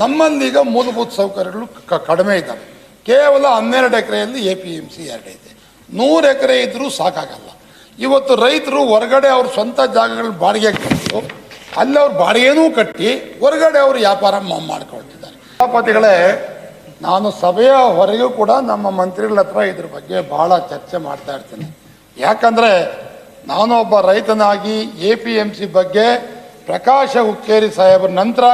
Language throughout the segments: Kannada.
ನಮ್ಮಲ್ಲೀಗ ಮೂಲಭೂತ ಸೌಕರ್ಯಗಳು ಕಡಿಮೆ ಇದ್ದಾವೆ. ಕೇವಲ ಹನ್ನೆರಡು ಎಕರೆಯಲ್ಲಿ ಎ ಪಿ ಎಂ ಸಿ ಎರಡು ಇದೆ. ನೂರು ಎಕರೆ ಇದ್ದರೂ ಸಾಕಾಗಲ್ಲ. ಇವತ್ತು ರೈತರು ಹೊರಗಡೆ ಅವ್ರ ಸ್ವಂತ ಜಾಗಗಳ ಬಾಡಿಗೆಗೆ ಕೊಟ್ಟು ಅಲ್ಲಿ ಅವ್ರು ಬಾಡಿಗೆನೂ ಕಟ್ಟಿ, ಹೊರಗಡೆ ಅವರು ವ್ಯಾಪಾರ ಮಾಡ್ಕೊಳ್ತಿದ್ದಾರೆ. ಸಭಾಪತಿಗಳೇ, ನಾನು ಸಭೆಯ ಹೊರಗೂ ಕೂಡ ನಮ್ಮ ಮಂತ್ರಿಗಳ ಹತ್ರ ಇದ್ರ ಬಗ್ಗೆ ಬಹಳ ಚರ್ಚೆ ಮಾಡ್ತಾ ಇರ್ತೀನಿ. ಯಾಕಂದರೆ, ನಾನು ಒಬ್ಬ ರೈತನಾಗಿ ಎ ಪಿ ಎಂ ಸಿ ಬಗ್ಗೆ ಪ್ರಕಾಶ ಹುಕ್ಕೇರಿ ಸಾಹೇಬ್ರ ನಂತರ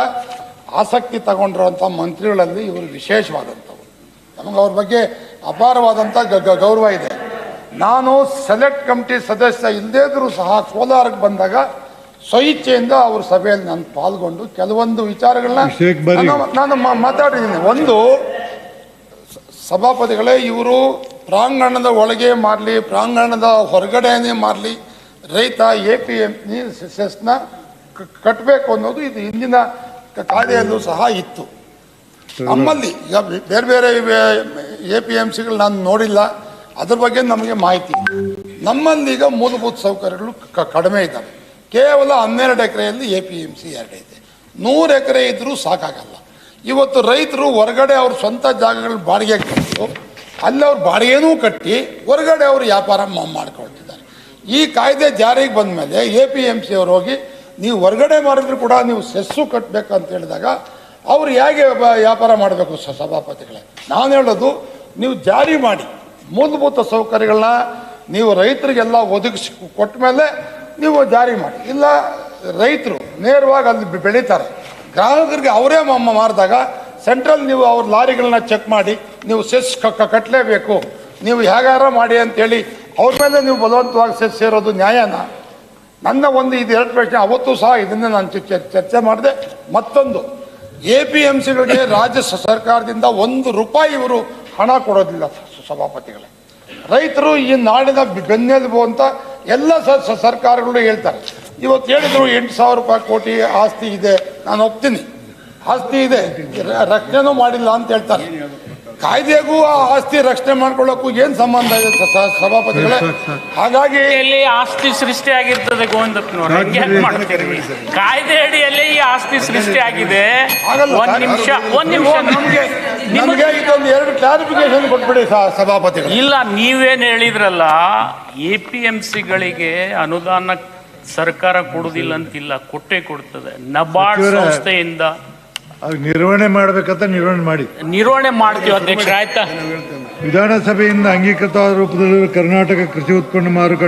ಆಸಕ್ತಿ ತಗೊಂಡಿರುವಂಥ ಮಂತ್ರಿಗಳಲ್ಲಿ ಇವರು ವಿಶೇಷವಾದಂಥವು ನಮಗೆ ಅವ್ರ ಬಗ್ಗೆ ಅಪಾರವಾದಂಥ ಗೌರವ ಇದೆ ನಾನು ಸೆಲೆಕ್ಟ್ ಕಮಿಟಿ ಸದಸ್ಯ ಇಲ್ಲದೇ ಇದ್ರೂ ಸಹ ಕೋಲಾರಕ್ಕೆ ಬಂದಾಗ ಸ್ವಇಚ್ಛೆಯಿಂದ ಅವ್ರ ಸಭೆಯಲ್ಲಿ ನಾನು ಪಾಲ್ಗೊಂಡು ಕೆಲವೊಂದು ವಿಚಾರಗಳನ್ನ. ನಾನು- ಮಾತಾಡಿದ್ದೀನಿ ಒಂದು ಸಭಾಪತಿಗಳೇ ಇವರು ಪ್ರಾಂಗಣದ ಒಳಗೆ ಮಾರಲಿ ಪ್ರಾಂಗಣದ ಹೊರಗಡೆನೇ ಮಾರಲಿ ರೈತ ಎ ಪಿ ಎಂ ಸೆಸ್ನ ಕಟ್ಟಬೇಕು ಅನ್ನೋದು ಇದು ಹಿಂದಿನ ಕಾಯ್ದೆಯಲ್ಲೂ ಸಹ ಇತ್ತು. ನಮ್ಮಲ್ಲಿ ಈಗ ಬೇರೆ ಬೇರೆ ಎ ಪಿ ಎಂ ಸಿಗಳು ನಾನು ನೋಡಿಲ್ಲ. ಅದ್ರ ಬಗ್ಗೆ ನಮಗೆ ಮಾಹಿತಿ. ನಮ್ಮಲ್ಲಿ ಈಗ ಮೂಲಭೂತ ಸೌಕರ್ಯಗಳು ಕ- ಕಡಿಮೆ ಇದ್ದಾವೆ. ಕೇವಲ ಹನ್ನೆರಡು ಎಕರೆಯಲ್ಲಿ ಎ ಪಿ ಎಂ ಸಿ ಎರಡೈತೆ ನೂರು ಎಕರೆ ಇದ್ರೂ ಸಾಕಾಗಲ್ಲ. ಇವತ್ತು ರೈತರು ಹೊರಗಡೆ ಅವ್ರ ಸ್ವಂತ ಜಾಗಗಳು ಬಾಡಿಗೆಗೆ ಕಟ್ಟು ಅಲ್ಲಿ ಅವ್ರು ಬಾಡಿಗೆನೂ ಕಟ್ಟಿ ಹೊರಗಡೆ ಅವರು ವ್ಯಾಪಾರ ಮಾಡ್ಕೊಳ್ತಿದ್ದಾರೆ. ಈ ಕಾಯ್ದೆ ಜಾರಿಗೆ ಬಂದ ಮೇಲೆ ಎ ಪಿ ಎಂ ಸಿ ಅವ್ರು ಹೋಗಿ ನೀವು ಹೊರಗಡೆ ಮಾಡಿದ್ರು ಕೂಡ ನೀವು ಸೆಸ್ಸು ಕಟ್ಟಬೇಕು ಅಂತ ಹೇಳಿದಾಗ ಅವ್ರು ಹೇಗೆ ವ್ಯಾಪಾರ ಮಾಡಬೇಕು ಸಭಾಪತಿಗಳೇ? ನಾನು ಹೇಳೋದು, ನೀವು ಜಾರಿ ಮಾಡಿ, ಮೂಲಭೂತ ಸೌಕರ್ಯಗಳನ್ನ ನೀವು ರೈತರಿಗೆಲ್ಲ ಒದಗಿಸಿ ಕೊಟ್ಟ ಮೇಲೆ ನೀವು ಜಾರಿ ಮಾಡಿ. ಇಲ್ಲ, ರೈತರು ನೇರವಾಗಿ ಅಲ್ಲಿ ಬೆಳೀತಾರೆ. ಗ್ರಾಹಕರಿಗೆ ಅವರೇ ಮಾರಿದಾಗ ಸೆಂಟ್ರಲ್ ನೀವು ಅವ್ರ ಲಾರಿಗಳನ್ನ ಚೆಕ್ ಮಾಡಿ, ನೀವು ಸೆಸ್ ಕಟ್ಟಲೇಬೇಕು ನೀವು ಹೇಗಾರ ಮಾಡಿ ಅಂತೇಳಿ ಅವ್ರ ಮೇಲೆ ನೀವು ಬಲವಂತವಾಗಿ ಸೆಸ್ ಸೇರೋದು ನ್ಯಾಯನಾ? ನನ್ನ ಒಂದು ಇದು ಎರಡು ಪ್ರಶ್ನೆ, ಅವತ್ತು ಸಹ ಇದನ್ನೇ ನಾನು ಚರ್ಚೆ ಮಾಡಿದೆ. ಮತ್ತೊಂದು ಎ ಪಿ ಎಂ ಸಿಗಳಿಗೆ ರಾಜ್ಯ ಸರ್ಕಾರದಿಂದ ಒಂದು ರೂಪಾಯಿ ಇವರು ಹಣ ಕೊಡೋದಿಲ್ಲ ಸಭಾಪತಿಗಳೇ. ರೈತರು ಈ ನಾಡಿನ ಬೆನ್ನೆಲುಬು ಅಂತ ಎಲ್ಲ ಸರ್ಕಾರಗಳು ಹೇಳ್ತಾರೆ. ಇವತ್ತು ಹೇಳಿದ್ರು ಎಂಟು ಸಾವಿರ ರೂಪಾಯಿ ಕೋಟಿ ಆಸ್ತಿ ಇದೆ, ನಾನು ಒಪ್ತೀನಿ. ಆಸ್ತಿ ಇದೆ ರಕ್ಷಣೆ ಮಾಡಿಲ್ಲ ಅಂತ ಹೇಳ್ತಾರೆ. ಕಾಯ್ದೆಗೂ ಆ ಆಸ್ತಿ ರಕ್ಷಣೆ ಮಾಡ್ಕೊಳ್ಳೋಕ್ಕೂ ಏನು ಸಂಬಂಧ ಇದೆ ಸ- ಸ- ಸಭಾಪತಿಗಳೇ? ಹಾಗಾಗಿ ಇಲ್ಲಿ ಆಸ್ತಿ ಸೃಷ್ಟಿ ಆಗಿರ್ತದೆ ಗೋವಿಂದಪ್ಪನವ್ರು ಹಂಗೆ ಯಾಕೆ ಮಾಡ್ತೀರಿ? ಕಾಯ್ದೆ ಅಡಿಯಲ್ಲಿ ಈ ಆಸ್ತಿ ಸೃಷ್ಟಿ ಆಗಿದೆ. ಆಗಲ್ಲ ಒಂದ್ ನಿಮಿಷ ಒಂದ್ ನಿಮಿಷ. ನಮಗೆ ಇದೊಂದು ಎರಡು ಕ್ಲಾರಿಫಿಕೇಶನ್ ಕೊಟ್ಬಿಡಿ ಸ- ಸಭಾಪತಿಗಳು. ಇಲ್ಲ ನೀವೇನ್ ಹೇಳಿದ್ರಲ್ಲ ಎ ಪಿ ಎಂ ಸಿಗಳಿಗೆ ಅನುದಾನ ಸರ್ಕಾರ ಕೊಡುದಿಲ್ಲ ಅಂತಿಲ್ಲ ಕೊಟ್ಟೆ ಕೊಡ್ತದೆ. ನಬಾರ್ಡ್ ಸಂಸ್ಥೆಯಿಂದ ಅದು ನಿರ್ವಹಣೆ ಮಾಡ್ಬೇಕಂತ ನಿರ್ವಹಣೆ ಮಾಡಿ. ನಿರ್ವಹಣೆ ಮಾಡ್ತೀವಿ ಅಧ್ಯಕ್ಷ ಆಯ್ತಾ? ವಿಧಾನಸಭೆಯಿಂದ ಅಂಗೀಕೃತ ರೂಪದಲ್ಲಿ ಕರ್ನಾಟಕ ಕೃಷಿ ಉತ್ಪನ್ನ ಮಾರುಕಟ್ಟೆ